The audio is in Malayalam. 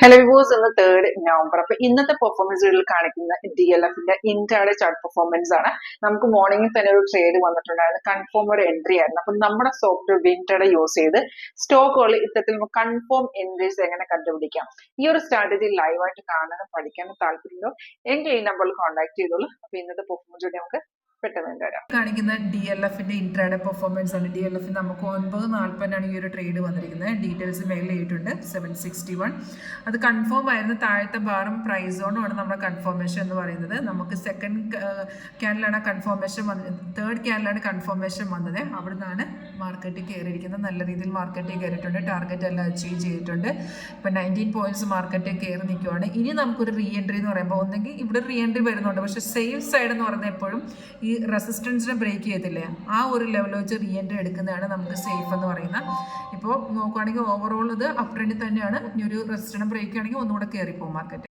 ഹലോ വിവോസ് ഇന്ന് തേർഡ് നവംബർ അപ്പൊ ഇന്നത്തെ പെർഫോമൻസുകളിൽ കാണിക്കുന്ന ഡി എൽ എഫിന്റെ ഇന്റേഡ് ചാർട്ട് പെർഫോമൻസ് ആണ്. നമുക്ക് മോർണിംഗിൽ തന്നെ ഒരു ട്രേഡ് വന്നിട്ടുണ്ടായിരുന്നു. കൺഫേം ഒരു എൻട്രി ആയിരുന്നു. അപ്പൊ നമ്മുടെ സോഫ്റ്റ്വെയർ വിന്റേഡ് യൂസ് ചെയ്ത് സ്റ്റോക്കുകൾ ഇത്തരത്തിൽ കൺഫേം എൻട്രീസ് എങ്ങനെ കണ്ടുപിടിക്കാം? ഈ ഒരു സ്ട്രാറ്റജി ലൈവായിട്ട് കാണാനും പഠിക്കാനും താല്പര്യമുണ്ടോ? എങ്കിൽ ഈ നമ്പറിൽ കോൺടാക്ട് ചെയ്തോളൂ. അപ്പൊ ഇന്നത്തെ പെർഫോമൻസ് നമുക്ക് പെട്ടെന്ന് തരാം കാണിക്കുന്ന ഡി എൽ എഫിന്റെ ഇൻട്രാഡേ പെർഫോമൻസ് ആണ്. ഡി എൽ എഫ് നമുക്ക് ഒൻപത് നാൽപ്പതിനാണ് ഈ ഒരു ട്രേഡ് വന്നിരിക്കുന്നത്. ഡീറ്റെയിൽസ് മെയിൽ ചെയ്തിട്ടുണ്ട്. സെവൻ സിക്സ്റ്റി വൺ അത് കൺഫേം ആയിരുന്ന. താഴത്തെ ബാറും പ്രൈസ് സോണും ആണ് നമ്മുടെ കൺഫർമേഷൻ എന്ന് പറയുന്നത്. നമുക്ക് സെക്കൻഡ് ക്യാനിലാണ് കൺഫർമേഷൻ വന്നത് തേർഡ് ക്യാനിലാണ് കൺഫർമേഷൻ വന്നത്. അവിടെ നിന്നാണ് മാർക്കറ്റിൽ കയറിയിരിക്കുന്നത്. നല്ല രീതിയിൽ മാർക്കറ്റിൽ കയറിയിട്ടുണ്ട്. ടാർഗറ്റ് എല്ലാം അച്ചീവ് ചെയ്തിട്ടുണ്ട്. ഇപ്പം നയന്റീൻ പോയിന്റ്സ് മാർക്കറ്റിൽ കയറി നിൽക്കുവാണ്. ഇനി നമുക്കൊരു റീ എൻട്രി എന്ന് പറയുമ്പോൾ ഒന്നെങ്കിൽ ഇവിടെ റീ എൻട്രി വരുന്നുണ്ട്. പക്ഷേ സേഫ് സൈഡ് എന്ന് പറയുന്നത് എപ്പോഴും ഈ റെസിസ്റ്റൻസിനെ ബ്രേക്ക് ചെയ്യത്തില്ലേ ആ ഒരു ലെവൽ വെച്ച് റീ എൻട്രി എടുക്കുന്നതാണ് നമുക്ക് സേഫ് എന്ന് പറയുന്നത്. ഇപ്പോൾ നോക്കുകയാണെങ്കിൽ ഓവറോൾ ഇത് അപ് ട്രെൻഡിൽ തന്നെയാണ്. ഇനി ഒരു റെസിസ്റ്റൻസ് ബ്രേക്ക് ആണെങ്കിൽ ഒന്നുകൂടെ കയറിപ്പോകും മാർക്കറ്റ്